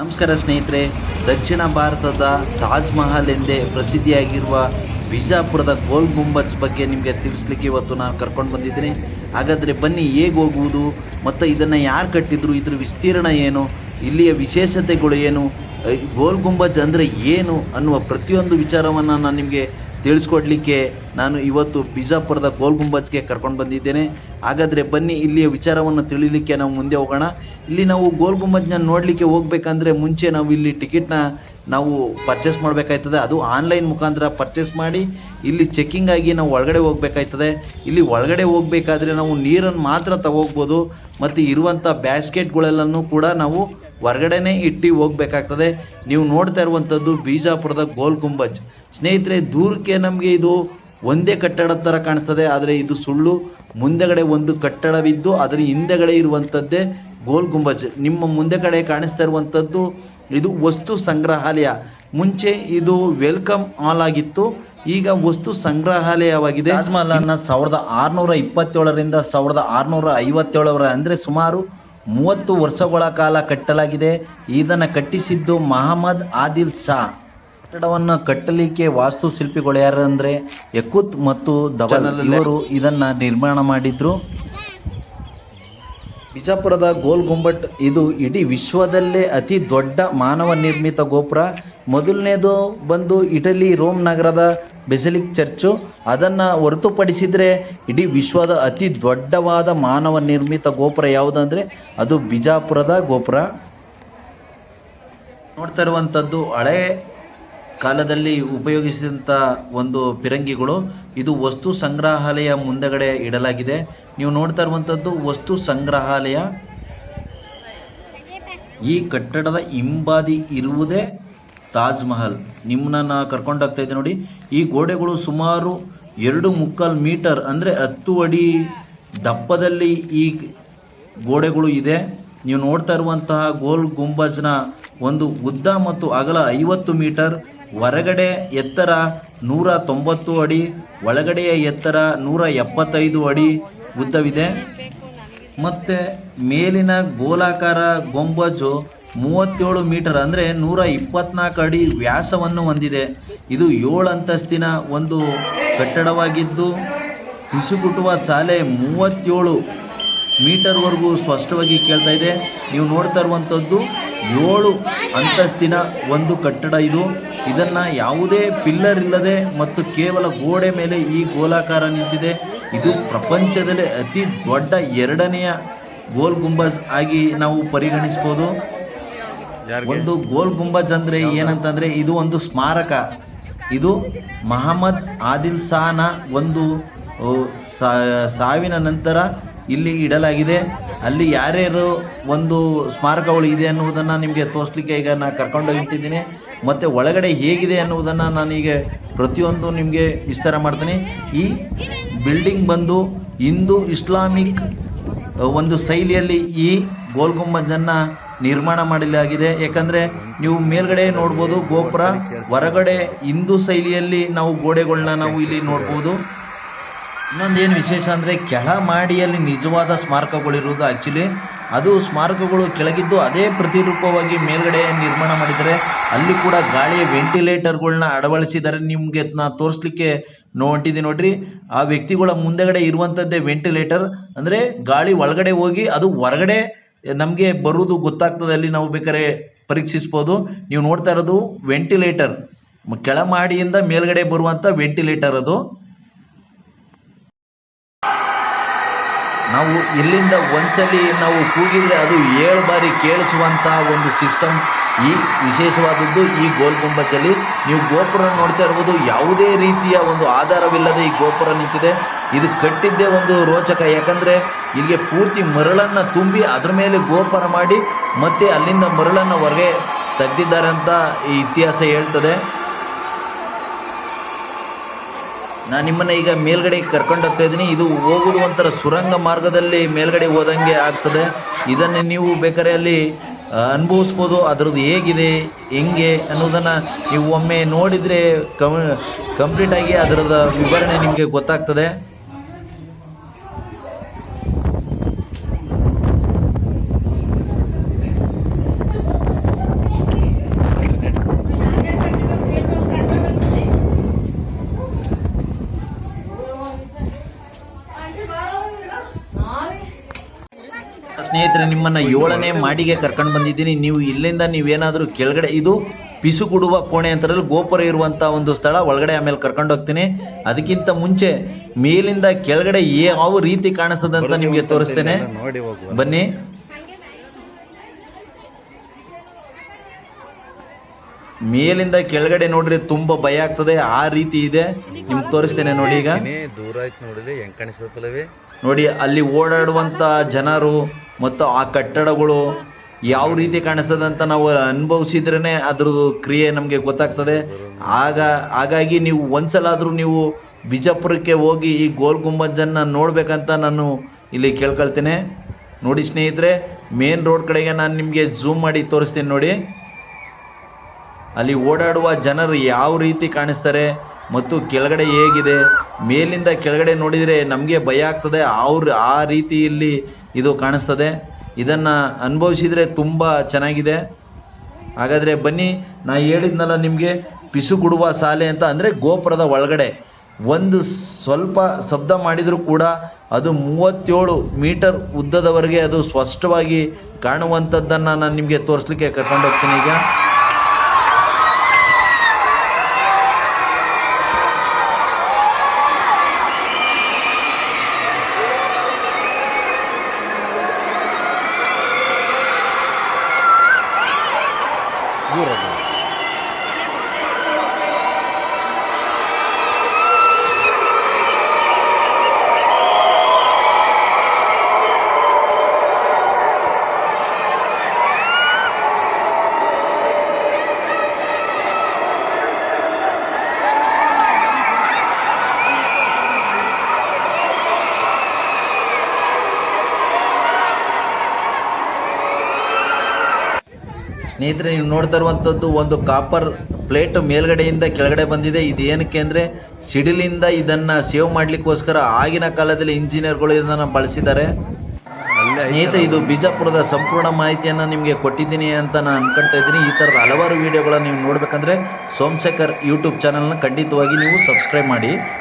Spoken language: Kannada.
ನಮಸ್ಕಾರ ಸ್ನೇಹಿತರೆ, ದಕ್ಷಿಣ ಭಾರತದ ತಾಜ್ ಮಹಲ್ ಎಂದೇ ಪ್ರಸಿದ್ಧಿಯಾಗಿರುವ ಬಿಜಾಪುರದ ಗೋಲ್ ಗುಂಬಜ್ ಬಗ್ಗೆ ನಿಮಗೆ ತಿಳಿಸ್ಲಿಕ್ಕೆ ಇವತ್ತು ನಾನು ಕರ್ಕೊಂಡು ಬಂದಿದ್ದೀನಿ. ಹಾಗಾದರೆ ಬನ್ನಿ, ಹೇಗೆ ಹೋಗುವುದು, ಮತ್ತು ಇದನ್ನು ಯಾರು ಕಟ್ಟಿದ್ರು, ಇದ್ರ ವಿಸ್ತೀರ್ಣ ಏನು, ಇಲ್ಲಿಯ ವಿಶೇಷತೆಗಳು ಏನು ಗೋಲ್ ಗುಂಬಜ್ ಅಂದರೆ ಏನು ಅನ್ನುವ ಪ್ರತಿಯೊಂದು ವಿಚಾರವನ್ನು ನಾನು ನಿಮಗೆ ತಿಳಿಸ್ಕೊಡ್ಲಿಕ್ಕೆ ನಾನು ಇವತ್ತು ಬಿಜಾಪುರದ ಗೋಲ್ ಗುಂಬಜ್ಗೆ ಕರ್ಕೊಂಡು ಬಂದಿದ್ದೇನೆ. ಹಾಗಾದರೆ ಬನ್ನಿ ಇಲ್ಲಿಯ ವಿಚಾರವನ್ನು ತಿಳಿಲಿಕ್ಕೆ ನಾವು ಮುಂದೆ ಹೋಗೋಣ. ಇಲ್ಲಿ ನಾವು ಗೋಲ್ ಗುಂಬಜ್ನ ನೋಡಲಿಕ್ಕೆ ಹೋಗ್ಬೇಕಂದ್ರೆ ಮುಂಚೆ ನಾವು ಇಲ್ಲಿ ಟಿಕೆಟ್ನ ನಾವು ಪರ್ಚೇಸ್ ಮಾಡಬೇಕಾಯ್ತದೆ. ಅದು ಆನ್ಲೈನ್ ಮುಖಾಂತರ ಪರ್ಚೇಸ್ ಮಾಡಿ ಇಲ್ಲಿ ಚೆಕ್ಕಿಂಗ್ ಆಗಿ ನಾವು ಒಳಗಡೆ ಹೋಗ್ಬೇಕಾಯ್ತದೆ. ಇಲ್ಲಿ ಒಳಗಡೆ ಹೋಗ್ಬೇಕಾದ್ರೆ ನಾವು ನೀರನ್ನು ಮಾತ್ರ ತಗೋಗ್ಬೋದು ಮತ್ತು ಇರುವಂಥ ಬ್ಯಾಸ್ಕೆಟ್ಗಳೆಲ್ಲನೂ ಕೂಡ ನಾವು ಹೊರಗಡೆನೆ ಇಟ್ಟು ಹೋಗ್ಬೇಕಾಗ್ತದೆ. ನೀವು ನೋಡ್ತಾ ಇರುವಂಥದ್ದು ಬಿಜಾಪುರದ ಗೋಲ್ ಗುಂಬಜ್. ಸ್ನೇಹಿತರೆ, ದೂರಕ್ಕೆ ನಮಗೆ ಇದು ಒಂದೇ ಕಟ್ಟಡದ ಥರ ಕಾಣಿಸ್ತದೆ. ಆದರೆ ಇದು ಸುಳ್ಳು. ಮುಂದೆಗಡೆ ಒಂದು ಕಟ್ಟಡವಿದ್ದು, ಅದರ ಹಿಂದೆಗಡೆ ಇರುವಂಥದ್ದೇ ಗೋಲ್ ಗುಂಬಜ್. ನಿಮ್ಮ ಮುಂದೆ ಕಡೆ ಕಾಣಿಸ್ತಾ ಇರುವಂಥದ್ದು ಇದು ವಸ್ತು ಸಂಗ್ರಹಾಲಯ. ಮುಂಚೆ ಇದು ವೆಲ್ಕಮ್ ಆಲ್ ಆಗಿತ್ತು. ಈಗ ವಸ್ತು ಸಂಗ್ರಹಾಲಯವಾಗಿದೆ. ಸಾವಿರದ ಆರುನೂರ ಇಪ್ಪತ್ತೇಳರಿಂದ ಸಾವಿರದ ಆರುನೂರ ಐವತ್ತೇಳರ ಅಂದರೆ ಸುಮಾರು ಮೂವತ್ತು ವರ್ಷಗಳ ಕಾಲ ಕಟ್ಟಲಾಗಿದೆ. ಇದನ್ನು ಕಟ್ಟಿಸಿದ್ದು ಮಹಮ್ಮದ್ ಆದಿಲ್ ಶಾ ಕಟ್ಟಡವನ್ನು ಕಟ್ಟಲಿಕ್ಕೆ ವಾಸ್ತುಶಿಲ್ಪಿಗಳು ಯಾರು ಅಂದರೆ ಯಕುತ್ ಮತ್ತು ದವಲ್ ಇವರು ಇದನ್ನ ನಿರ್ಮಾಣ ಮಾಡಿದ್ರು. ಬಿಜಾಪುರದ ಗೋಲ್ ಗುಂಬಟ್ ಇದು ಇಡೀ ವಿಶ್ವದಲ್ಲೇ ಅತಿ ದೊಡ್ಡ ಮಾನವ ನಿರ್ಮಿತ ಗೋಪುರ. ಮೊದಲನೇದು ಬಂದು ಇಟಲಿ ರೋಮ್ ನಗರದ ಬೆಸಲಿಕ್ ಚರ್ಚು, ಅದನ್ನು ಹೊರತುಪಡಿಸಿದರೆ ಇಡೀ ವಿಶ್ವದ ಅತಿ ದೊಡ್ಡವಾದ ಮಾನವ ನಿರ್ಮಿತ ಗೋಪುರ ಯಾವುದಂದರೆ ಅದು ಬಿಜಾಪುರದ ಗೋಪುರ. ನೋಡ್ತಾ ಇರುವಂಥದ್ದು ಹಳೆ ಕಾಲದಲ್ಲಿ ಉಪಯೋಗಿಸಿದಂಥ ಒಂದು ಪಿರಂಗಿಗಳು, ಇದು ವಸ್ತು ಸಂಗ್ರಹಾಲಯ ಮುಂದಗಡೆ ಇಡಲಾಗಿದೆ. ನೀವು ನೋಡ್ತಾ ಇರುವಂಥದ್ದು ವಸ್ತು ಸಂಗ್ರಹಾಲಯ. ಈ ಕಟ್ಟಡದ ಹಿಂಬಾದಿ ಇರುವುದೇ ತಾಜ್ ಮಹಲ್. ನಿಮ್ಮನ್ನ ಕರ್ಕೊಂಡು ಹೋಗ್ತಾ ಇದ್ದೆ ನೋಡಿ. ಈ ಗೋಡೆಗಳು ಸುಮಾರು ಎರಡು ಮುಕ್ಕಾಲು ಮೀಟರ್ ಅಂದರೆ ಹತ್ತು ಅಡಿ ದಪ್ಪದಲ್ಲಿ ಈ ಗೋಡೆಗಳು ಇದೆ. ನೀವು ನೋಡ್ತಾ ಇರುವಂತಹ ಗೋಲ್ ಗುಂಬಜ್ನ ಒಂದು ಉದ್ದ ಮತ್ತು ಅಗಲ ಐವತ್ತು ಮೀಟರ್, ಹೊರಗಡೆ ಎತ್ತರ ನೂರ ತೊಂಬತ್ತು ಅಡಿ ಒಳಗಡೆಯ ಎತ್ತರ ನೂರ ಎಪ್ಪತ್ತೈದು ಅಡಿ ಉದ್ದವಿದೆ. ಮತ್ತು ಮೇಲಿನ ಗೋಲಾಕಾರ ಗೊಂಬಜು ಮೂವತ್ತೇಳು ಮೀಟರ್ ಅಂದರೆ ನೂರ ಇಪ್ಪತ್ನಾಲ್ಕು ಅಡಿ ವ್ಯಾಸವನ್ನು ಹೊಂದಿದೆ. ಇದು ಏಳು ಅಂತಸ್ತಿನ ಒಂದು ಕಟ್ಟಡವಾಗಿದ್ದು ಹಿಸುಗುಟ್ಟುವ ಶಾಲೆ ಮೂವತ್ತೇಳು ಮೀಟರ್ವರೆಗೂ ಸ್ಪಷ್ಟವಾಗಿ ಕೇಳ್ತಾ ಇದೆ. ನೀವು ನೋಡ್ತಾ ಇರುವಂಥದ್ದು ಏಳು ಅಂತಸ್ತಿನ ಒಂದು ಕಟ್ಟಡ ಇದು. ಇದನ್ನು ಯಾವುದೇ ಪಿಲ್ಲರ್ ಇಲ್ಲದೆ ಮತ್ತು ಕೇವಲ ಗೋಡೆ ಮೇಲೆ ಈ ಗೋಲಾಕಾರ ನಿಂತಿದೆ. ಇದು ಪ್ರಪಂಚದಲ್ಲೇ ಅತಿ ದೊಡ್ಡ ಎರಡನೆಯ ಗೋಲ್ ಗುಂಬಜ್ ಆಗಿ ನಾವು ಪರಿಗಣಿಸ್ಬೋದು ಒಂದು ಗೋಲ್ ಗುಂಬಜ್ ಅಂದ್ರೆ ಏನಂತಂದ್ರೆ ಇದು ಒಂದು ಸ್ಮಾರಕ. ಇದು ಮಹಮ್ಮದ್ ಆದಿಲ್ ಶಾನ ಒಂದು ಸಾವಿನ ನಂತರ ಇಲ್ಲಿ ಇಡಲಾಗಿದೆ. ಅಲ್ಲಿ ಯಾರ್ಯಾರು ಒಂದು ಸ್ಮಾರಕಗಳು ಇದೆ ಅನ್ನುವುದನ್ನು ನಿಮಗೆ ತೋರಿಸ್ಲಿಕ್ಕೆ ಈಗ ನಾನು ಕರ್ಕೊಂಡು ಇಟ್ಟಿದ್ದೀನಿ ಮತ್ತು ಒಳಗಡೆ ಹೇಗಿದೆ ಅನ್ನುವುದನ್ನು ನಾನೀಗ ಪ್ರತಿಯೊಂದು ನಿಮಗೆ ವಿಸ್ತಾರ ಮಾಡ್ತೀನಿ. ಈ ಬಿಲ್ಡಿಂಗ್ ಬಂದು ಹಿಂದೂ ಇಸ್ಲಾಮಿಕ್, ಒಂದು ಶೈಲಿಯಲ್ಲಿ ಈ ಗೋಲ್ ಗುಂಬಜನ್ನು ನಿರ್ಮಾಣ ಮಾಡಲಾಗಿದೆ ಯಾಕಂದರೆ ನೀವು ಮೇಲ್ಗಡೆ ನೋಡ್ಬೋದು ಗೋಪುರ, ಹೊರಗಡೆ ಹಿಂದೂ ಶೈಲಿಯಲ್ಲಿ ನಾವು ಗೋಡೆಗಳನ್ನ ನಾವು ಇಲ್ಲಿ ನೋಡ್ಬೋದು. ಇನ್ನೊಂದೇನು ವಿಶೇಷ ಅಂದರೆ ಕೆಳ ಮಾಡಿಯಲ್ಲಿ ನಿಜವಾದ ಸ್ಮಾರಕಗಳಿರುವುದು ಆ್ಯಕ್ಚುಲಿ ಅದು ಸ್ಮಾರಕಗಳು ಕೆಳಗಿದ್ದು ಅದೇ ಪ್ರತಿರೂಪವಾಗಿ ಮೇಲ್ಗಡೆ ನಿರ್ಮಾಣ ಮಾಡಿದ್ದಾರೆ ಅಲ್ಲಿ ಕೂಡ ಗಾಳಿಯ ವೆಂಟಿಲೇಟರ್ಗಳನ್ನ ಅಳವಡಿಸಿದ್ದಾರೆ ನಿಮಗೆ ನಾ ತೋರಿಸ್ಲಿಕ್ಕೆ ನೋಡಿದ್ದೀನಿ ನೋಡ್ರಿ. ಆ ವ್ಯಕ್ತಿಗಳ ಮುಂದೆಗಡೆ ಇರುವಂಥದ್ದೇ ವೆಂಟಿಲೇಟರ್. ಅಂದರೆ ಗಾಳಿ ಒಳಗಡೆ ಹೋಗಿ ಅದು ಹೊರಗಡೆ ನಮಗೆ ಬರುವುದು ಗೊತ್ತಾಗ್ತದೆ ಅಲ್ಲಿ ನಾವು ಬೇಕಾದ್ರೆ ಪರೀಕ್ಷಿಸ್ಬೋದು. ನೀವು ನೋಡ್ತಾ ಇರೋದು ವೆಂಟಿಲೇಟರ್ ಕೆಳ ಮಾಡಿಯಿಂದ ಮೇಲ್ಗಡೆ ಬರುವಂಥ ವೆಂಟಿಲೇಟರ್ ಅದು. ನಾವು ಇಲ್ಲಿಂದ ಒಂದ್ಸಲಿ ನಾವು ಕೂಗಿದ್ರೆ ಅದು ಏಳು ಬಾರಿ ಕೇಳಿಸುವಂತ ಒಂದು ಸಿಸ್ಟಮ್ ಈ ವಿಶೇಷವಾದದ್ದು ಈ ಗೋಲ್ ಗುಂಬಜಲ್ಲಿ ನೀವು ಗೋಪುರ ನೋಡ್ತಾ ಇರ್ಬೋದು, ಯಾವುದೇ ರೀತಿಯ ಒಂದು ಆಧಾರವಿಲ್ಲದೆ ಈ ಗೋಪುರ ನಿಂತಿದೆ. ಇದು ಕಟ್ಟಿದ್ದೇ ಒಂದು ರೋಚಕ, ಯಾಕಂದರೆ ಇಲ್ಲಿಗೆ ಪೂರ್ತಿ ಮರಳನ್ನು ತುಂಬಿ ಅದರ ಮೇಲೆ ಗೋಪುರ ಮಾಡಿ ಮತ್ತೆ ಅಲ್ಲಿಂದ ಮರಳನ್ನು ಹೊರಗೆ ತೆಗೆದಿದ್ದಾರೆ ಅಂತ ಈ ಇತಿಹಾಸ ಹೇಳ್ತದೆ. ನಾನು ನಿಮ್ಮನ್ನ ಈಗ ಮೇಲ್ಗಡೆ ಕರ್ಕೊಂಡು ಹೋಗ್ತಾ ಇದ್ದೀನಿ. ಇದು ಹೋಗುವುದು ಒಂಥರ ಸುರಂಗ ಮಾರ್ಗದಲ್ಲಿ ಮೇಲ್ಗಡೆ ಹೋದಂಗೆ ಆಗ್ತದೆ. ಇದನ್ನು ನೀವು ಬೇಕಾದ್ರೆ ಅಲ್ಲಿ ಅನುಭವಿಸ್ಬೋದು ಅದರದ್ದು ಹೇಗಿದೆ ಹೆಂಗೆ ಅನ್ನೋದನ್ನು ನೀವು ಒಮ್ಮೆ ನೋಡಿದರೆ ಕಮ್ ಕಂಪ್ಲೀಟಾಗಿ ಅದರದ ವಿವರಣೆ ನಿಮಗೆ ಗೊತ್ತಾಗ್ತದೆ. ಸ್ನೇಹಿತರೆ ನಿಮ್ಮನ್ನ ಏಳನೇ ಮಾಡಿಗೆ ಕರ್ಕೊಂಡು ಬಂದಿದ್ದೀನಿ. ನೀವು ಇಲ್ಲಿಂದ ನೀವೇನಾದರೂ ಕೆಳಗಡೆ ಇದು ಪಿಸುಗುಡುವ ಕೋಣೆ ಅಂತಾರಲ್ಲ ಗೋಪುರ ಇರುವಂತ ಒಂದು ಸ್ಥಳ ಒಳಗಡೆ ಆಮೇಲೆ ಕರ್ಕೊಂಡು ಹೋಗ್ತೀನಿ. ಅದಕ್ಕಿಂತ ಮುಂಚೆ ಮೇಲಿಂದ ಕೆಳಗಡೆ ಯಾವ ರೀತಿ ಕಾಣಿಸ್ತದೆ ಅಂತ ನಿಮಗೆ ತೋರಿಸ್ತೇನೆ. ಬನ್ನಿ. ಮೇಲಿಂದ ಕೆಳಗಡೆ ನೋಡ್ರಿ ತುಂಬಾ ಭಯ ಆಗ್ತದೆ ಆ ರೀತಿ ಇದೆ. ನಿಮ್ ತೋರಿಸ್ತೇನೆ ನೋಡಿ ಈಗ. ದೂರ ನೋಡಿ ಅಲ್ಲಿ ಓಡಾಡುವಂತ ಜನರು ಮತ್ತು ಆ ಕಟ್ಟಡಗಳು ಯಾವ ರೀತಿ ಕಾಣಿಸ್ತದೆ ಅಂತ ನಾವು ಅನುಭವಿಸಿದ್ರೇ ಅದ್ರದ್ದು ಕ್ರಿಯೆ ನಮಗೆ ಗೊತ್ತಾಗ್ತದೆ. ಆಗ, ಹಾಗಾಗಿ ನೀವು ಒಂದ್ಸಲ ನೀವು ಬಿಜಾಪುರಕ್ಕೆ ಹೋಗಿ ಈ ಗೋಲ್ ಗುಂಬಜನ್ನು ನೋಡಬೇಕಂತ ನಾನು ಇಲ್ಲಿ ಕೇಳ್ಕೊಳ್ತೇನೆ. ನೋಡಿ ಸ್ನೇಹಿತರೆ, ಮೇನ್ ರೋಡ್ ಕಡೆಗೆ ನಾನು ನಿಮಗೆ ಝೂಮ್ ಮಾಡಿ ತೋರಿಸ್ತೀನಿ ನೋಡಿ. ಅಲ್ಲಿ ಓಡಾಡುವ ಜನರು ಯಾವ ರೀತಿ ಕಾಣಿಸ್ತಾರೆ ಮತ್ತು ಕೆಳಗಡೆ ಹೇಗಿದೆ? ಮೇಲಿಂದ ಕೆಳಗಡೆ ನೋಡಿದರೆ ನಮಗೆ ಭಯ ಆಗ್ತದೆ. ಅವ್ರ ಆ ರೀತಿಯಲ್ಲಿ ಇದು ಕಾಣಿಸ್ತದೆ. ಇದನ್ನು ಅನುಭವಿಸಿದರೆ ತುಂಬ ಚೆನ್ನಾಗಿದೆ. ಹಾಗಾದರೆ ಬನ್ನಿ, ನಾ ಹೇಳಿದ್ನಲ್ಲ ನಿಮಗೆ ಪಿಸುಗುಡುವ ಸಾಲೆ ಅಂತ, ಅಂದರೆ ಗೋಪುರದ ಒಳಗಡೆ. ಒಂದು ಸ್ವಲ್ಪ ಶಬ್ದ ಮಾಡಿದರೂ ಕೂಡ ಅದು ಮೂವತ್ತೇಳು ಮೀಟರ್ ಉದ್ದದವರೆಗೆ ಅದು ಸ್ಪಷ್ಟವಾಗಿ ಕಾಣುವಂಥದ್ದನ್ನು ನಾನು ನಿಮಗೆ ತೋರಿಸ್ಲಿಕ್ಕೆ ಕರ್ಕೊಂಡು ಹೋಗ್ತೀನಿ ಈಗ. ದೂರ ಸ್ನೇಹಿತರೆ ನೀವು ನೋಡ್ತಾ ಇರುವಂಥದ್ದು ಒಂದು ಕಾಪರ್ ಪ್ಲೇಟ್ ಮೇಲ್ಗಡೆಯಿಂದ ಕೆಳಗಡೆ ಬಂದಿದೆ. ಇದೇನಕ್ಕೆ ಏನಕ್ಕೆ ಅಂದರೆ ಸಿಡಿಲಿಂದ ಇದನ್ನ ಸೇವ್ ಮಾಡಲಿಕ್ಕೋಸ್ಕರ ಆಗಿನ ಕಾಲದಲ್ಲಿ ಇಂಜಿನಿಯರ್ಗಳು ಇದನ್ನ ಬಳಸಿದ್ದಾರೆ. ಸ್ನೇಹಿತರೆ ಇದು ಬಿಜಾಪುರದ ಸಂಪೂರ್ಣ ಮಾಹಿತಿಯನ್ನ ನಿಮಗೆ ಕೊಟ್ಟಿದ್ದೀನಿ ಅಂತ ನಾನು ಅನ್ಕೊಳ್ತಾ ಇದ್ದೀನಿ. ಈ ಥರದ ಹಲವಾರು ವಿಡಿಯೋಗಳನ್ನು ನೀವು ನೋಡಬೇಕಂದ್ರೆ ಸೋಮಶೇಖರ್ ಯೂಟ್ಯೂಬ್ ಚಾನಲ್ನ ಖಂಡಿತವಾಗಿ ನೀವು ಸಬ್ಸ್ಕ್ರೈಬ್ ಮಾಡಿ.